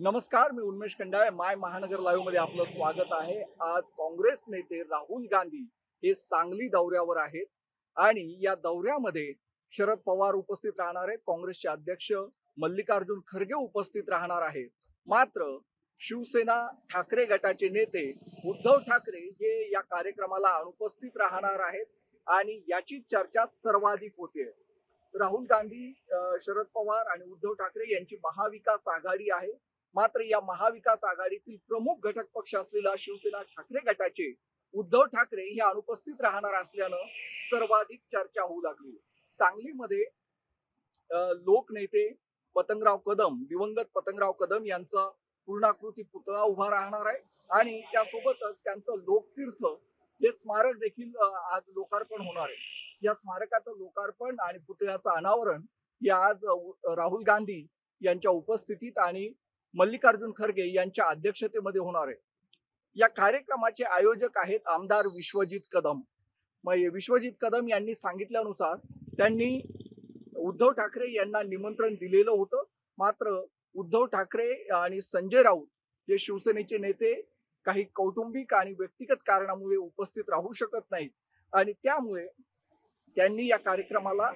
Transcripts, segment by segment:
नमस्कार मी उन्मेश खंडाळे. माय महानगर लाईव्हमध्ये आपलं स्वागत आहे. आज काँग्रेस नेते राहुल गांधी हे सांगली दौऱ्यावर आहेत आणि या दौऱ्यामध्ये शरद पवार उपस्थित राहणार आहेत. काँग्रेसचे अध्यक्ष मल्लिकार्जुन खरगे उपस्थित राहणार आहेत. मात्र शिवसेना ठाकरे गटाचे नेते उद्धव ठाकरे हे या कार्यक्रमाला अनुपस्थित राहणार आहेत आणि याची चर्चा सर्वाधिक होते. राहुल गांधी शरद पवार आणि उद्धव ठाकरे यांची महाविकास आघाडी आहे. मात्र या महाविकास आघाडीतील प्रमुख घटक पक्ष असलेला शिवसेना ठाकरे गटाचे उद्धव ठाकरे हे अनुपस्थित राहणार असल्यानं सर्वाधिक चर्चा होऊ लागली. सांगलीमध्ये लोकनेते पतंगराव कदम दिवंगत पतंगराव कदम यांचा पूर्णाकृती पुतळा उभा राहणार आहे आणि त्यासोबतच त्यांचं लोकतीर्थ हे स्मारक देखील आज लोकार्पण होणार आहे. या स्मारकाचं लोकार्पण आणि पुतळ्याचं अनावरण हे आज राहुल गांधी यांच्या उपस्थितीत आणि मल्लिकार्जुन खरगे यांच्या अध्यक्षतेमध्ये होणार आहे. या कार्यक्रमाचे आयोजक आहेत आमदार विश्वजित कदम. मग विश्वजित कदम यांनी सांगितल्यानुसार त्यांनी उद्धव ठाकरे यांना निमंत्रण दिलेलं होतं. मात्र उद्धव ठाकरे आणि संजय राऊत हे शिवसेनेचे नेते काही कौटुंबिक आणि व्यक्तिगत कारणामुळे उपस्थित राहू शकत नाहीत. आणि त्यामुळे त्यांनी या कार्यक्रमाला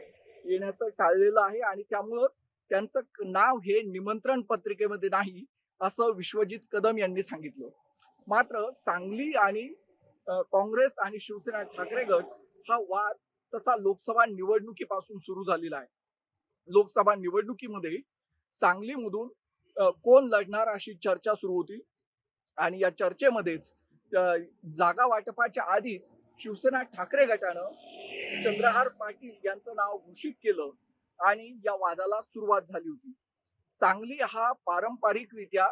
येण्याचं टाळलेलं आहे आणि त्यामुळंच त्यांचं नाव हे निमंत्रण पत्रिकेमध्ये नाही असं विश्वजित कदम यांनी सांगितलं. मात्र सांगली आणि काँग्रेस आणि शिवसेना ठाकरे गट हा वाद तसा लोकसभा निवडणुकीपासून सुरू झालेला आहे. लोकसभा निवडणुकीमध्ये सांगलीमधून कोण लढणार अशी चर्चा सुरू होती? आणि या चर्चेमध्येच जागा वाटपाच्या आधीच शिवसेना ठाकरे गटानं चंद्रहार पाटील यांचं नाव घोषित केलं. आणि या वादाला सुरुवात झाली होती. सांगली हा पारंपरिकरित्या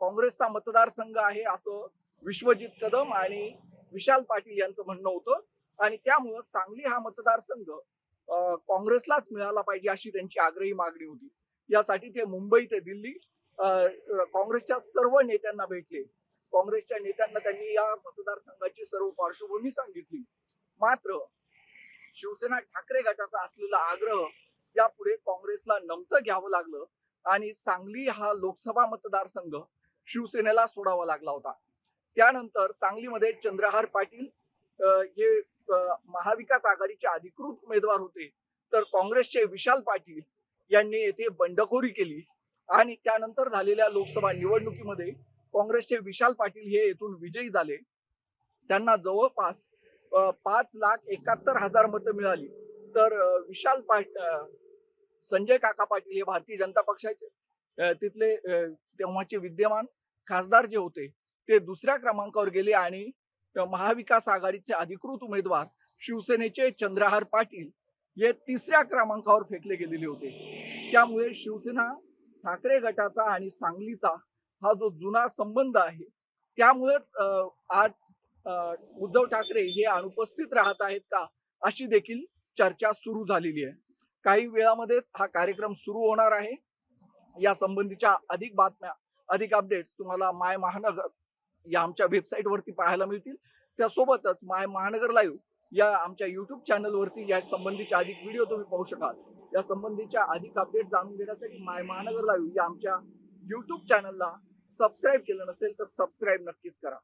काँग्रेसचा मतदारसंघ आहे असं विश्वजित कदम आणि विशाल पाटील यांचं म्हणणं होतं. आणि त्यामुळं सांगली हा मतदारसंघ काँग्रेसलाच मिळाला पाहिजे अशी त्यांची आग्रही मागणी होती. यासाठी ते मुंबई ते दिल्ली काँग्रेसच्या सर्व नेत्यांना भेटले. काँग्रेसच्या नेत्यांना त्यांनी या मतदारसंघाची सर्व पार्श्वभूमी सांगितली. मात्र शिवसेना ठाकरे गटाचा असलेला आग्रह यापुढे काँग्रेसला नमतं घ्यावं लागलं आणि सांगली हा लोकसभा मतदारसंघ शिवसेनेला सोडावा लागला होता. त्यानंतर सांगलीमध्ये चंद्रहार पाटील हे महाविकास आघाडीचे अधिकृत उमेदवार होते. तर काँग्रेसचे विशाल पाटील यांनी येथे बंडखोरी केली आणि त्यानंतर झालेल्या लोकसभा निवडणुकीमध्ये काँग्रेसचे विशाल पाटील हे येथून विजयी झाले. त्यांना जवळपास पाच लाख एकाहत्तर हजार मतं मिळाली. तर विशाल पाट संजय काका पाटील हे भारतीय जनता पक्षाचे तिथले तेव्हाचे विद्यमान खासदार जे होते ते दुसऱ्या क्रमांकावर गेले आणि महाविकास आघाडीचे अधिकृत उमेदवार शिवसेनेचे चंद्रहार पाटील हे तिसऱ्या क्रमांकावर फेकले गेलेले होते. त्यामुळे शिवसेना ठाकरे गटाचा आणि सांगलीचा हा जो जुना संबंध आहे त्यामुळेच आज उद्धव ठाकरे हे अनुपस्थित राहत आहेत का अशी देखील चर्चा सुरू झालेली आहे. काही वेळामध्येच हा कार्यक्रम सुरू होणार आहे. या संबंधीच्या अधिक बातम्या अधिक अपडेट्स तुम्हाला माय महानगर या आमच्या वेबसाईट वरती पाहायला मिळतील. त्यासोबतच माय महानगर लाईव्ह या आमच्या युट्यूब चॅनलवरती या संबंधीच्या अधिक व्हिडिओ तुम्ही पाहू शकाल. या संबंधीच्या अधिक अपडेट जाणून घेण्यासाठी माय महानगर लाईव्ह या आमच्या युट्यूब चॅनलला सबस्क्राईब केलं नसेल तर सबस्क्राईब नक्कीच करा.